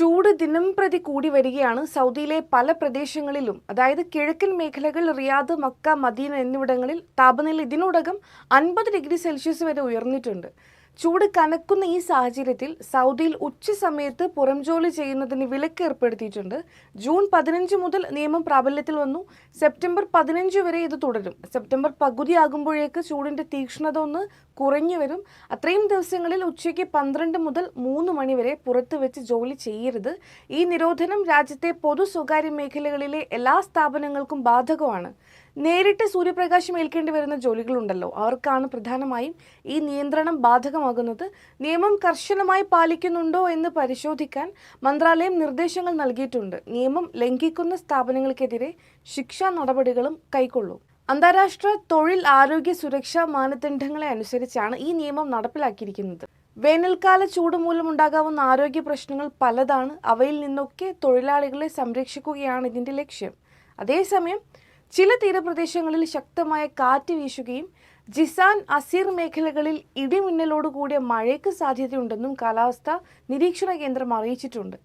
ചൂട് ദിനം പ്രതി കൂടി വരികയാണ്. സൗദിയിലെ പല പ്രദേശങ്ങളിലും അതായത് കിഴക്കൻ മേഖലകൾ റിയാദ് മക്ക മദീന എന്നിവിടങ്ങളിൽ താപനില ഇതിനോടകം അൻപത് ഡിഗ്രി സെൽഷ്യസ് വരെ ഉയർന്നിട്ടുണ്ട്. ചൂട് കനക്കുന്ന ഈ സാഹചര്യത്തിൽ സൗദിയിൽ ഉച്ച സമയത്ത് പുറം ജോലി ചെയ്യുന്നതിന് വിലക്ക് ഏർപ്പെടുത്തിയിട്ടുണ്ട്. ജൂൺ പതിനഞ്ച് മുതൽ നിയമം പ്രാബല്യത്തിൽ വന്നു. സെപ്റ്റംബർ പതിനഞ്ച് വരെ ഇത് തുടരും. സെപ്റ്റംബർ പകുതിയാകുമ്പോഴേക്ക് ചൂടിന്റെ തീക്ഷ്ണത ഒന്ന് കുറഞ്ഞു വരും. അത്രയും ദിവസങ്ങളിൽ ഉച്ചയ്ക്ക് പന്ത്രണ്ട് മുതൽ മൂന്ന് മണി വരെ പുറത്ത് വെച്ച് ജോലി ചെയ്യരുത്. ഈ നിരോധനം രാജ്യത്തെ പൊതു സ്വകാര്യ മേഖലകളിലെ എല്ലാ സ്ഥാപനങ്ങൾക്കും ബാധകമാണ്. നേരിട്ട് സൂര്യപ്രകാശം ഏൽക്കേണ്ടി വരുന്ന ജോലികളുണ്ടല്ലോ. അവർക്കാണ് പ്രധാനമായും ഈ നിയന്ത്രണം ബാധകമാകുന്നത്. നിയമം കർശനമായി പാലിക്കുന്നുണ്ടോ എന്ന് പരിശോധിക്കാൻ മന്ത്രാലയം നിർദ്ദേശങ്ങൾ നൽകിയിട്ടുണ്ട്. നിയമം ലംഘിക്കുന്ന സ്ഥാപനങ്ങൾക്കെതിരെ ശിക്ഷാ നടപടികളും കൈക്കൊള്ളും. അന്താരാഷ്ട്ര തൊഴിൽ ആരോഗ്യ സുരക്ഷാ മാനദണ്ഡങ്ങളെ അനുസരിച്ചാണ് ഈ നിയമം നടപ്പിലാക്കിയിരിക്കുന്നത്. വേനൽക്കാല ചൂട് മൂലമുണ്ടാകാവുന്ന ആരോഗ്യ പ്രശ്നങ്ങൾ പലതാണ്. അവയിൽ നിന്നൊക്കെ തൊഴിലാളികളെ സംരക്ഷിക്കുകയാണ് ഇതിന്റെ ലക്ഷ്യം. അതേസമയം ചില തീരപ്രദേശങ്ങളിൽ ശക്തമായ കാറ്റ് വീശുകയും ജിസാൻ അസീർ മേഖലകളിൽ ഇടിമിന്നലോടുകൂടിയ മഴയ്ക്ക് സാധ്യതയുണ്ടെന്നും കാലാവസ്ഥാ നിരീക്ഷണ കേന്ദ്രം അറിയിച്ചിട്ടുണ്ട്.